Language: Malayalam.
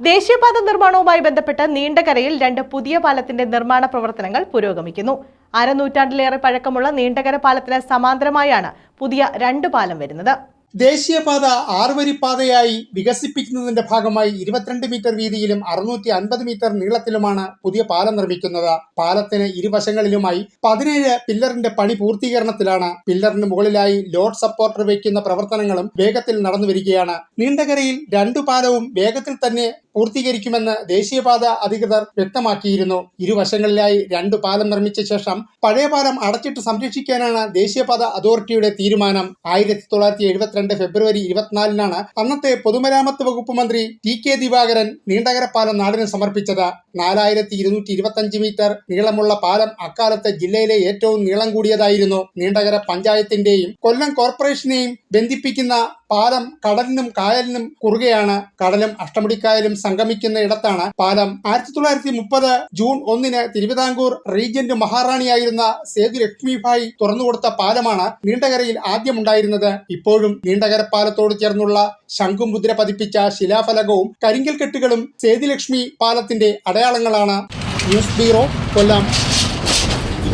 ദേശീയപാത നിർമ്മാണവുമായി ബന്ധപ്പെട്ട് നീണ്ടകരയിൽ രണ്ട് പുതിയ പാലത്തിന്റെ നിർമ്മാണ പ്രവർത്തനങ്ങൾ പുരോഗമിക്കുന്നു. അരനൂറ്റാണ്ടിലേറെ പഴക്കമുള്ള നീണ്ടകര പാലത്തിന് സമാന്തരമായാണ് പുതിയ രണ്ട് പാലം വരുന്നത്. ദേശീയപാത ആറുവരിപ്പാതയായി വികസിപ്പിക്കുന്നതിന്റെ ഭാഗമായി ഇരുപത്തിരണ്ട് മീറ്റർ വീതിയിലും അറുന്നൂറ്റി അൻപത് മീറ്റർ നീളത്തിലുമാണ് പുതിയ പാലം നിർമ്മിക്കുന്നത്. പാലത്തിന് ഇരുവശങ്ങളിലുമായി പതിനേഴ് പില്ലറിന്റെ പണി പൂർത്തീകരണത്തിലാണ് പില്ലറിന് മുകളിലായി ലോഡ് സപ്പോർട്ടർ വയ്ക്കുന്ന പ്രവർത്തനങ്ങളും വേഗത്തിൽ നടന്നു വരികയാണ് നീണ്ടകരയിൽ രണ്ടു പാലവും വേഗത്തിൽ തന്നെ പൂർത്തീകരിക്കുമെന്ന് ദേശീയപാത അധികൃതർ വ്യക്തമാക്കിയിരുന്നു. ഇരുവശങ്ങളിലായി രണ്ടു പാലം നിർമ്മിച്ച ശേഷം പഴയ പാലം അടച്ചിട്ട് സംരക്ഷിക്കാനാണ് ദേശീയപാത അതോറിറ്റിയുടെ തീരുമാനം. ആയിരത്തി തൊള്ളായിരത്തി എഴുപത്തിരണ്ട് ഫെബ്രുവരി ഇരുപത്തിനാലിനാണ് അന്നത്തെ പൊതുമരാമത്ത് വകുപ്പ് മന്ത്രി ടി കെ ദിവാകരൻ നീണ്ടകര പാലം നാടിന് സമർപ്പിച്ചത്. നാലായിരത്തി ഇരുന്നൂറ്റി ഇരുപത്തഞ്ച് മീറ്റർ നീളമുള്ള പാലം അക്കാലത്ത് ജില്ലയിലെ ഏറ്റവും നീളം കൂടിയതായിരുന്നു. നീണ്ടകര പഞ്ചായത്തിന്റെയും കൊല്ലം കോർപ്പറേഷനെയും ബന്ധിപ്പിക്കുന്ന പാലം കടലിനും കായലിനും കുറുകെയാണ്. കടലും അഷ്ടമുടിക്കായലും സംഗമിക്കുന്ന ഇടത്താണ് പാലം. ആയിരത്തി തൊള്ളായിരത്തി മുപ്പത് ജൂൺ ഒന്നിന് തിരുവിതാംകൂർ റീജന്റ് മഹാറാണിയായിരുന്ന സേതു ലക്ഷ്മിഭായ് തുറന്നുകൊടുത്ത പാലമാണ് നീണ്ടകരയിൽ ആദ്യമുണ്ടായിരുന്നത്. ഇപ്പോഴും നീണ്ടകര പാലത്തോട് ചേർന്നുള്ള ശംഖുമുദ്ര പതിപ്പിച്ച ശിലാഫലകവും കരിങ്കൽ കെട്ടുകളും സേതുലക്ഷ്മി പാലത്തിന്റെ അടയാളങ്ങളാണ്. News bureau Kollam.